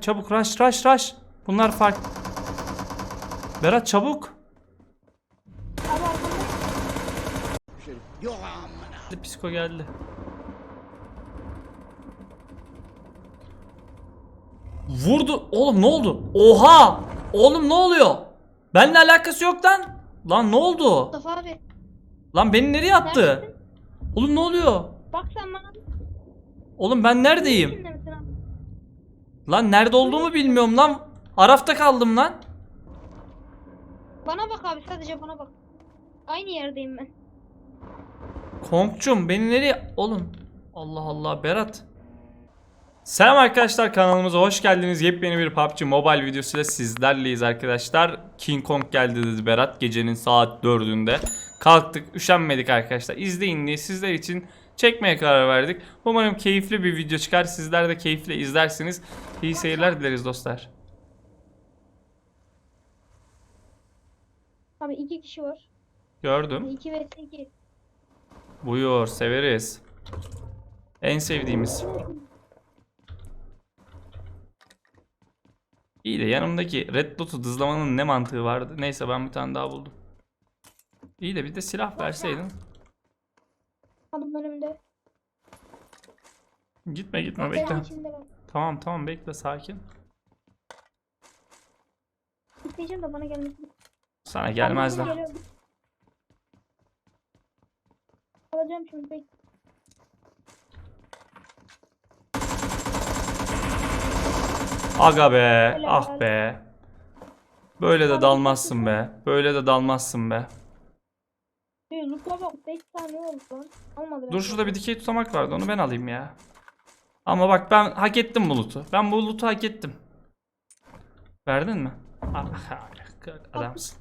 Çabuk rush rush rush. Bunlar fark. Berat çabuk. Psiko geldi. Vurdu. Oğlum ne oldu? Oha! Oğlum ne oluyor? Benimle alakası yok lan. Lan ne oldu? Mustafa abi. Lan beni nereye attı? Neredesin? Oğlum ne oluyor? Bak sen bana. Oğlum ben neredeyim? Lan nerede olduğumu bilmiyorum lan. Arafta kaldım lan. Bana bak abi sadece bana bak. Aynı yerdeyim ben. Konkçum beni nereye... Oğlum. Allah Allah Berat. Selam arkadaşlar kanalımıza hoş geldiniz. Yepyeni bir PUBG Mobile videosuyla sizlerleyiz arkadaşlar. King Kong geldi dedi Berat gecenin saat 4'ünde. Kalktık üşenmedik arkadaşlar. İzleyin diye sizler için çekmeye karar verdik. Umarım keyifli bir video çıkar. Sizler de keyifle izlersiniz. İyi seyirler dileriz dostlar. Abi iki kişi var. Gördüm. İki ve iki. Buyur severiz. En sevdiğimiz. İyi de yanımdaki Red Dot'u dızlamanın ne mantığı vardı? Neyse ben bir tane daha buldum. İyi de bir de silah verseydin. Adım önümde. Gitme gitme Senin bekle. içinde. Tamam tamam bekle sakin. İsteyeceğim de bana gelmesin. Sana gelmezler. Geliyorum. Alacağım şimdi bek. Aga be ah be. Böyle de dalmazsın be. Böyle de dalmazsın be. Ee, Lupa bak 5 saniye oldu lan. Almadı Dur şurada bir dikey tutamak vardı onu ben alayım ya. Ama bak ben hak ettim bu loot'u. Ben bu loot'u hak ettim. Verdin mi? Ah, adamsın.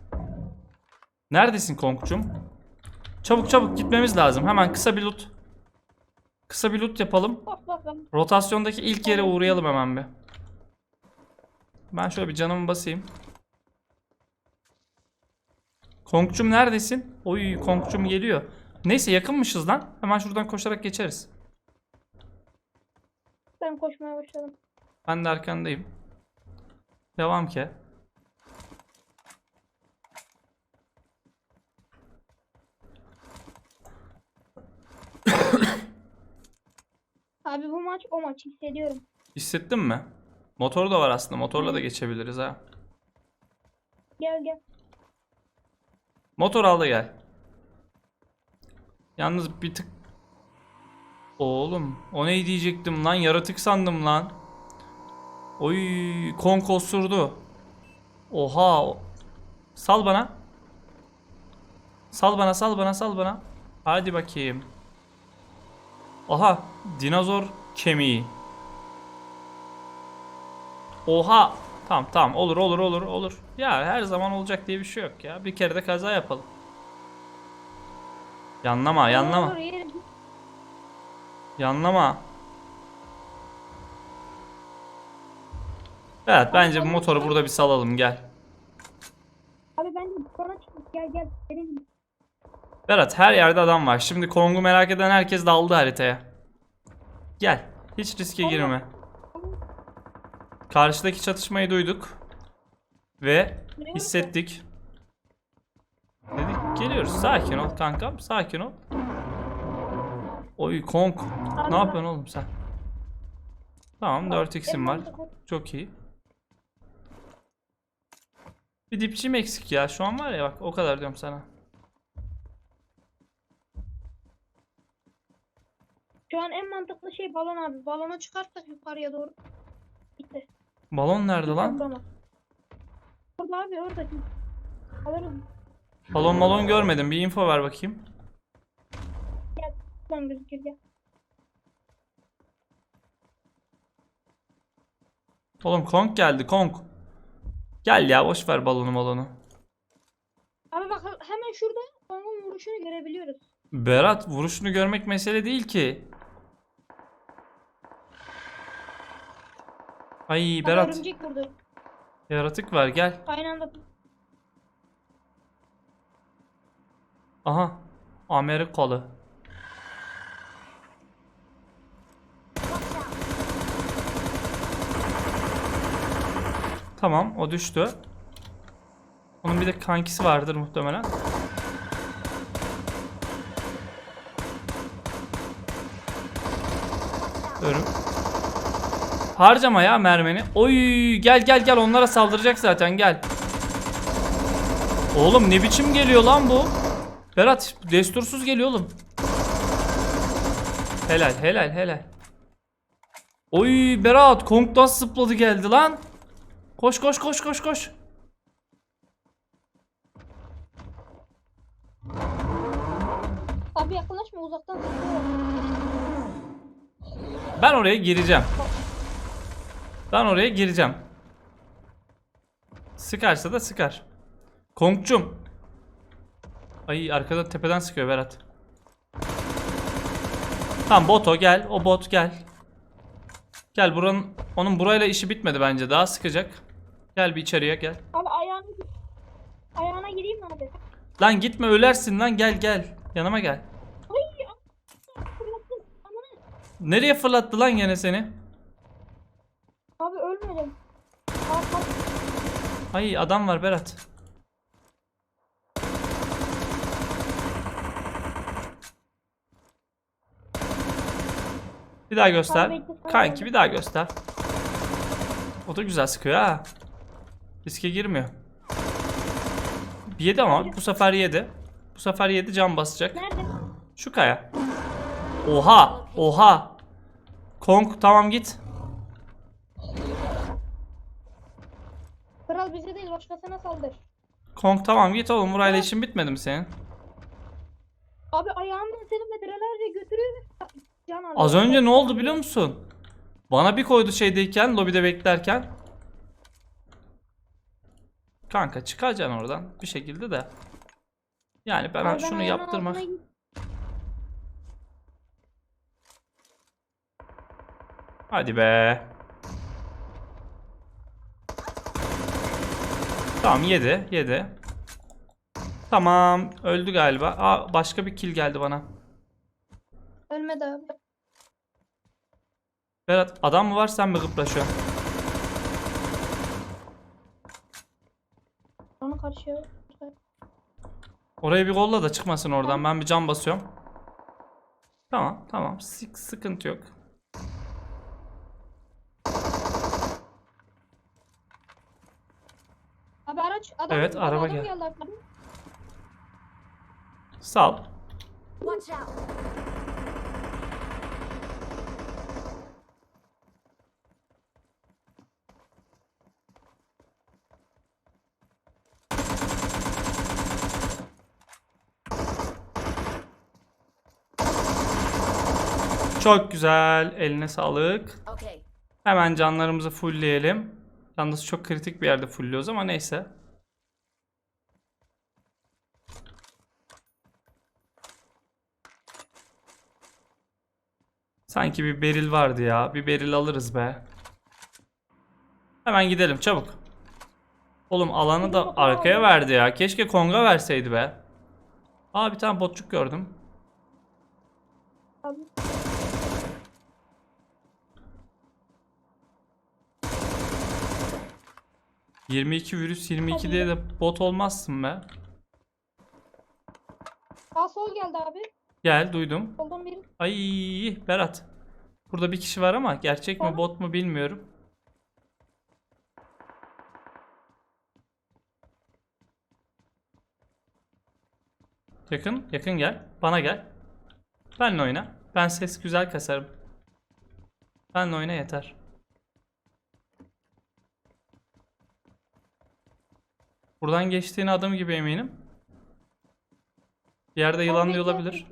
Neredesin Konk'cum? Çabuk çabuk gitmemiz lazım. Hemen kısa bir loot. Kısa bir loot yapalım. Rotasyondaki ilk yere uğrayalım hemen bir. Ben şöyle bir canımı basayım. Konkçum neredesin? Oy Konkçum geliyor. Neyse yakınmışız lan. Hemen şuradan koşarak geçeriz. Ben koşmaya başladım. Ben de arkandayım. Devam ki. Abi bu maç o maç hissediyorum. Hissettin mi? Motor da var aslında. Motorla da geçebiliriz ha. Gel gel. Motor al da gel. Yalnız bir tık... Oğlum o ne diyecektim lan yaratık sandım lan. Oy konk osurdu. Oha. Sal bana. Sal bana sal bana sal bana. Hadi bakayım. Oha dinozor kemiği. Oha. Tamam tamam olur olur olur olur. Ya her zaman olacak diye bir şey yok ya. Bir kere de kaza yapalım. Yanlama yanlama. Yanlama. Evet bence bu motoru burada bir salalım gel. Abi ben de bana çıkıp gel gel. Benim Berat her yerde adam var. Şimdi Kong'u merak eden herkes daldı haritaya. Gel. Hiç riske girme. Karşıdaki çatışmayı duyduk. Ve hissettik. Dedik geliyoruz. Sakin ol kankam. Sakin ol. Oy Kong. Ne yapıyorsun oğlum sen? Tamam 4x'im var. Çok iyi. Bir dipçim eksik ya. Şu an var ya bak o kadar diyorum sana. Şu an en mantıklı şey balon abi. Balona çıkarsak yukarıya doğru. Bitti. Balon nerede lan? Orada abi orada. Alırım. Balon balon görmedim. Bir info ver bakayım. Lan gözükür gel. Oğlum Kong geldi Kong. Gel ya boş ver balonu balonu. Abi bak hemen şurada Kong'un vuruşunu görebiliyoruz. Berat vuruşunu görmek mesele değil ki. Ay Bak, Berat Örümcek vurdu. yaratık var gel. Aynı anda. Aha Amerikalı. Tamam o düştü. Onun bir de kankisi vardır muhtemelen. Ölüm. Harcama ya mermeni. Oy gel gel gel onlara saldıracak zaten gel. Oğlum ne biçim geliyor lan bu? Berat destursuz geliyor oğlum. Helal helal helal. Oy Berat Kong nasıl zıpladı geldi lan. Koş koş koş koş koş. Abi yakınlaşma uzaktan. Ben oraya gireceğim. Ben oraya gireceğim. Sıkarsa da sıkar. Kongcum. Ay arkada tepeden sıkıyor Berat. Tamam bot o gel. O bot gel. Gel buranın onun burayla işi bitmedi bence. Daha sıkacak. Gel bir içeriye gel. Abi ayağına ayağına gireyim abi? Lan gitme ölersin lan gel gel. Yanıma gel. Ay fırlattım. Aman. Nereye fırlattı lan gene seni? Ölmedim. Ay adam var Berat. Bir daha göster. Kanki bir daha göster. O da güzel sıkıyor ha. Riske girmiyor. Yedi ama bu sefer yedi. Bu sefer yedi can basacak. Nerede? Şu kaya. Oha! Oha! Kong tamam git. Kral bize değil başkasına saldır. Kong tamam git oğlum burayla işin bitmedi mi senin? Abi ayağımdan seni metrelerce götürüyor. Can alıyor. Az önce ne oldu biliyor musun? Bana bir koydu şeydeyken, lobide beklerken. Kanka çıkacaksın oradan bir şekilde de. Yani ben Abi şunu yaptırmak. altına Hadi be. Tamam yedi, yedi. Tamam, öldü galiba. Aa başka bir kill geldi bana. Ölmedi abi. Berat adam mı var sen mi gıpraşıyorsun? Onu karşıya. Orayı bir kolla da çıkmasın oradan. Ben bir cam basıyorum. Tamam, tamam. Sık sıkıntı yok. Abi araç adam. Evet, araba adam gel- geldi. Sal. Watch out! Çok güzel. Eline sağlık. Okay, Hemen canlarımızı fullleyelim. Yalnız çok kritik bir yerde fullliyoruz ama neyse. Sanki bir beril vardı ya. Bir beril alırız be. Hemen gidelim çabuk. Oğlum alanı da arkaya verdi ya. Keşke Kong'a verseydi be. Aa bir tane botçuk gördüm. Abi. ...22 virüs 22 diye de bot olmazsın be. Sağ sol geldi abi. Gel duydum. Soldan biri. Ay Berat. Burada bir kişi var ama gerçek mi Tamam. bot mu bilmiyorum. Yakın, yakın gel. Bana gel. Benle oyna. Ben ses güzel kasarım. Benle oyna yeter. Buradan geçtiğine adım gibi eminim. Bir yerde yılanlıyor olabilir.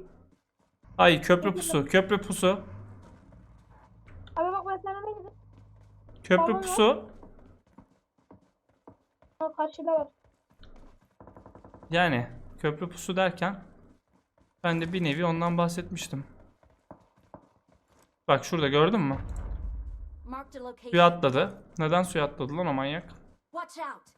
Ay köprü pusu, köprü pusu. Abi bak ben sana ne dedim? Köprü Tamam pusu. Ha, karşıda var. Yani köprü pusu derken ben de bir nevi ondan bahsetmiştim. Bak şurada gördün mü? marked a location. Suya atladı. Neden suya atladı lan o manyak? Watch out!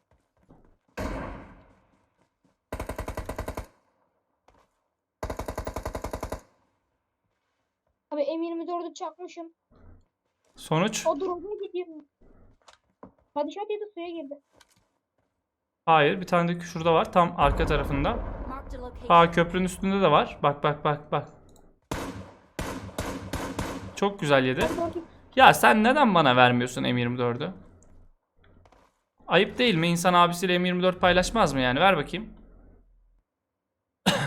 Abi M24'ü çakmışım. Sonuç? O drop'a gidiyorum. Padişah yedi suya girdi. Hayır bir tane de şurada var tam arka tarafında. Aa köprünün üstünde de var. Bak bak bak bak. Çok güzel yedi. Ya sen neden bana vermiyorsun M24'ü? Ayıp değil mi? İnsan abisiyle M24 paylaşmaz mı yani? Ver bakayım.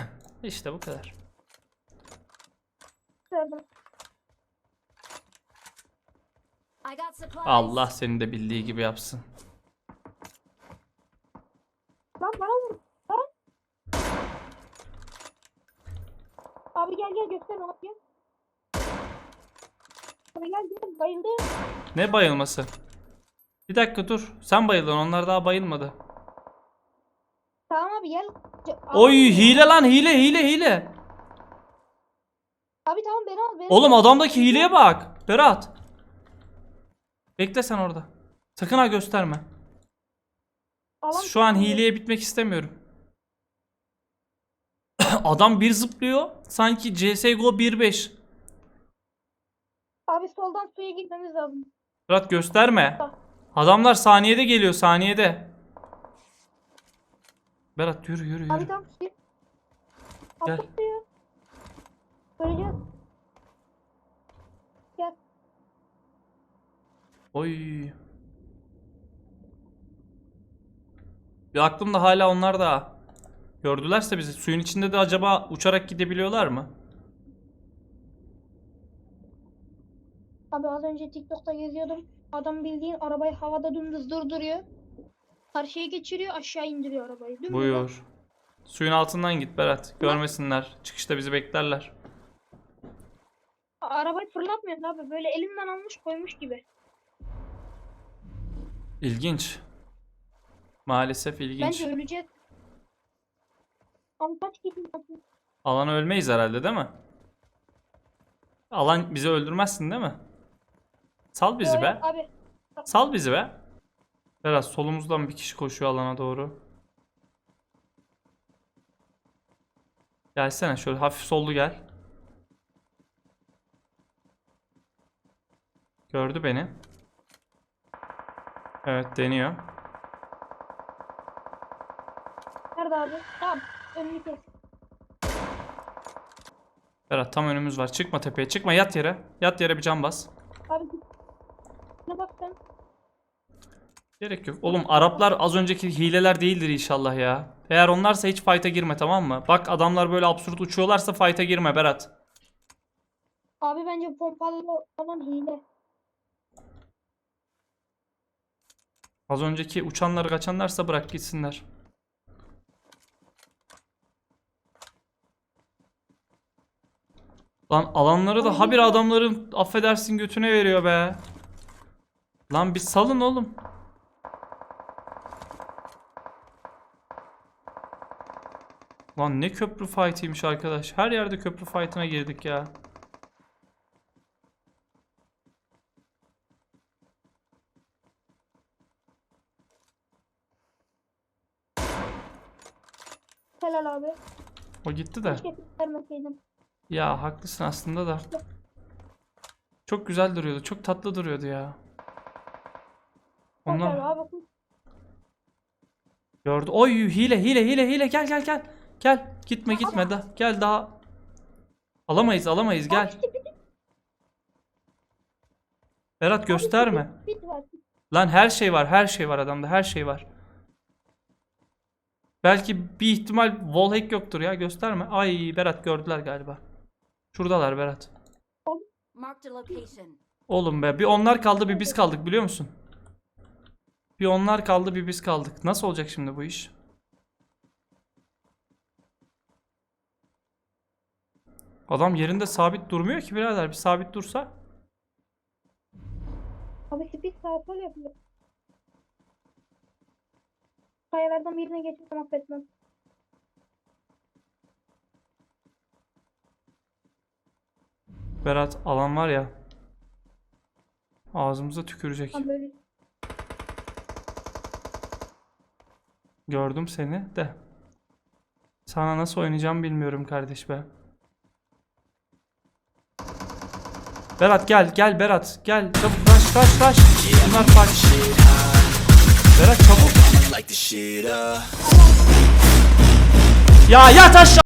işte bu kadar. verdim. Allah seni de bildiği gibi yapsın. Lan bana vur. Lan. Abi gel gel göster onu gel. Abi gel gel bayıldı. Ne bayılması? Bir dakika dur. Sen bayıldın. Onlar daha bayılmadı. Tamam abi gel. Abi- Oy hile lan hile hile hile. Abi tamam beni al beni Oğlum adamdaki hileye bak. Berat. Bekle sen orada. Sakın ha gösterme. Alan Şu an hileye bitmek istemiyorum. Adam bir zıplıyor. Sanki CSGO 1.5. Abi soldan suya gitmemiz lazım. Berat gösterme. Adamlar saniyede geliyor saniyede. Berat yürü yürü Abi yürü. tamam suya. Gel. Atla suya. Göreceğiz. Gel. Oy. Bir aklımda hala onlar da. Gördülerse bizi suyun içinde de acaba uçarak gidebiliyorlar mı? Abi az önce TikTok'ta geziyordum. Adam bildiğin arabayı havada dümdüz durduruyor. Karşıya geçiriyor aşağı indiriyor arabayı. Dümdüz Buyur. Suyun altından git Berat. Görmesinler. Çıkışta bizi beklerler. Arabayı fırlatmıyor abi. Böyle elinden almış koymuş gibi. İlginç. Maalesef ilginç. Bence öleceğiz. Abi kaç gidin abi. Alan ölmeyiz herhalde değil mi? Alan bizi öldürmezsin değil mi? Sal bizi Yo, be. Abi Sal bizi be. Berat solumuzdan bir kişi koşuyor alana doğru. Gelsene şöyle hafif sollu gel. Gördü beni. Evet deniyor. nerede abi? Tamam. Önünü kes. Berat tam önümüz var. Çıkma tepeye. Çıkma yat yere. Yat yere bir cam bas. Abi. Ne bak sen. Gerek yok. Oğlum Araplar az önceki hileler değildir inşallah ya. Eğer onlarsa hiç fight'a girme tamam mı? Bak adamlar böyle absürt uçuyorlarsa fight'a girme Berat. Abi bence pompalı falan hile. Az önceki uçanları kaçanlarsa bırak gitsinler. Lan alanları da habire adamların affedersin götüne veriyor be. Lan bir salın oğlum. Lan ne köprü fight'iymiş arkadaş. Her yerde köprü fight'ına girdik ya. Helal abi. O gitti de. Keşke vermeseydim. Ya haklısın aslında da. Çok güzel duruyordu. Çok tatlı duruyordu ya. Onlar helal abi. gördü. Oy hile hile hile hile gel gel gel. Gel gitme gitme da gel daha. Alamayız alamayız gel. Berat gösterme. Lan her şey var her şey var adamda her şey var. Belki bir ihtimal wallhack yoktur ya gösterme. Ay Berat gördüler galiba. Şuradalar Berat. Oğlum be bir onlar kaldı bir biz kaldık biliyor musun? Bir onlar kaldı bir biz kaldık. Nasıl olacak şimdi bu iş? Adam yerinde sabit durmuyor ki birader. Bir sabit dursa. Abi sağ sol yapıyor. Kayalardan birine geçirsem affetmem. Berat alan var ya. Ağzımıza tükürecek. Böyle Gördüm seni de. Sana nasıl oynayacağım bilmiyorum kardeş be. Berat gel gel Berat gel çabuk rush rush rush. Bunlar kaç. The shit up. Ya yat aşağı.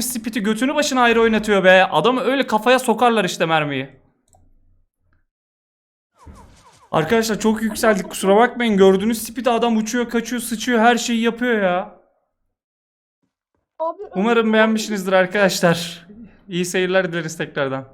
Spiti götünü başına ayrı oynatıyor be. Adamı öyle kafaya sokarlar işte mermiyi. Arkadaşlar çok yükseldik kusura bakmayın. Gördüğünüz spiti adam uçuyor, kaçıyor, sıçıyor, her şeyi yapıyor ya. Abi Umarım beğenmişsinizdir arkadaşlar. İyi seyirler dileriz tekrardan.